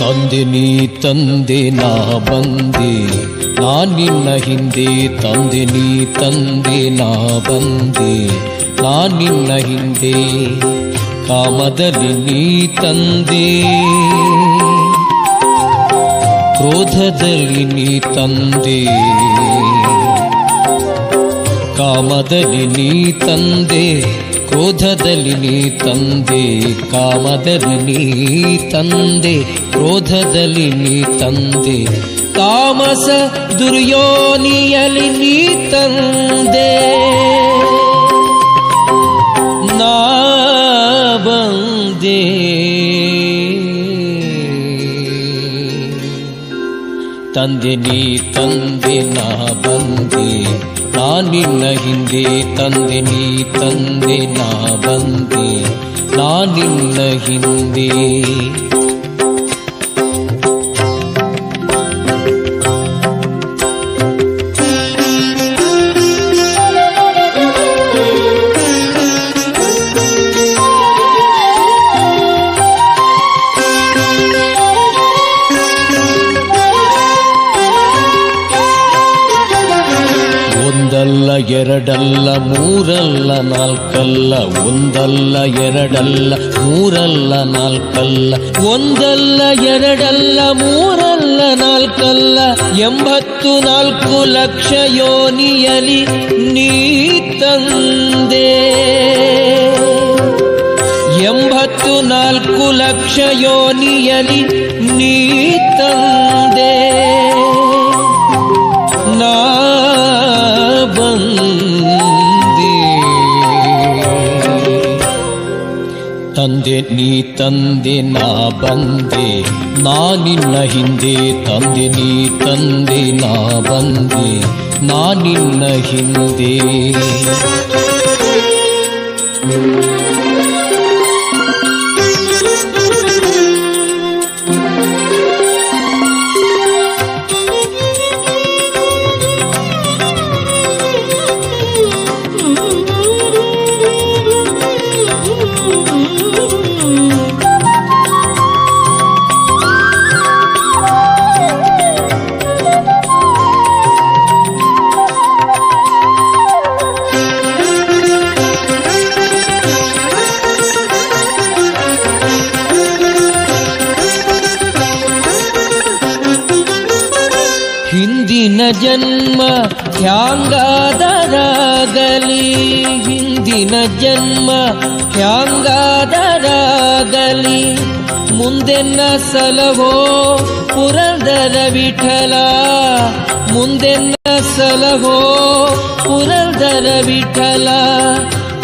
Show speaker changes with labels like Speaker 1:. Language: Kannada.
Speaker 1: ತಂದೆ ನೀ ತಂದೆ ನಾ ಬಂದೆ ನಾ ನಿನ್ನ ಹಿಂದೆ ತಂದೆ ನೀ ತಂದೆ ನಾ ಬಂದೆ ನಾ ನಿನ್ನ ಹಿಂದೆ ಕಾಮದಲ್ಲಿ ನೀ ತಂದೆ ಕ್ರೋಧದಲ್ಲಿ ನೀ ತಂದೆ ಕಾಮದಲ್ಲಿ ನೀ ತಂದೆ ಕ್ರೋಧದಲ್ಲಿ ನೀ ತಂದೆ ಕಾಮದಲ್ಲಿ ನೀ ತಂದೆ ಕ್ರೋಧದಲ್ಲಿ ನೀ ತಂದೆ ತಾಮಸ ದುರ್ಯೋನಿಯಲಿ ನೀ ತಂದೆ ನಾ ಬಂದೆ ತಂದೆ ನೀ ತಂದೆ ನಾ ಬಂದೆ ನಾ ನಿನ್ನ ಹಿಂದೆ ತಂದೆ ನೀ ತಂದೆ ನಾ ಬಂದೆ ನಾ ನಿನ್ನ ಹಿಂದೆ ಎರಡಲ್ಲ, ಮೂರಲ್ಲ, ನಾಲ್ಕಲ್ಲ, ಒಂದಲ್ಲ, ಎರಡಲ್ಲ, ಮೂರಲ್ಲ, ನಾಲ್ಕಲ್ಲ, ಒಂದಲ್ಲ, ಎರಡಲ್ಲ, ಮೂರಲ್ಲ, ನಾಲ್ಕಲ್ಲ, ಎಂಬತ್ತು ನಾಲ್ಕು ಲಕ್ಷ ಯೋನಿಯಲಿ ನೀ ತಂದೆ. ಎಂಬತ್ತು ನಾಲ್ಕು ಲಕ್ಷ ಯೋನಿಯಲಿ ನೀ ತಂದೆ, ನೀ ತಂದೆ, ನಾ ಬಂದೆ. ನಾ ನಿನ್ನ ಹಿಂದೆ, ತಂದೆ, ನೀ ತಂದೆ, ನಾ ಬಂದೆ. ನಾ ನಿನ್ನ ಹಿಂದೆ. ಹಿಂದಿನ ಜನ್ಮ ಹ್ಯಾಂಗಾದರಾಗಲಿ ಹಿಂದಿನ ಜನ್ಮ ಹ್ಯಾಂಗಾದರಾಗಲಿ ಮುಂದೆನ್ನ ಸಲಹೋ ಪುರಂದರ ವಿಠಲ. ಮುಂದೆನ್ನ ಸಲಹೋ ಪುರಂದರ ವಿಠಲ.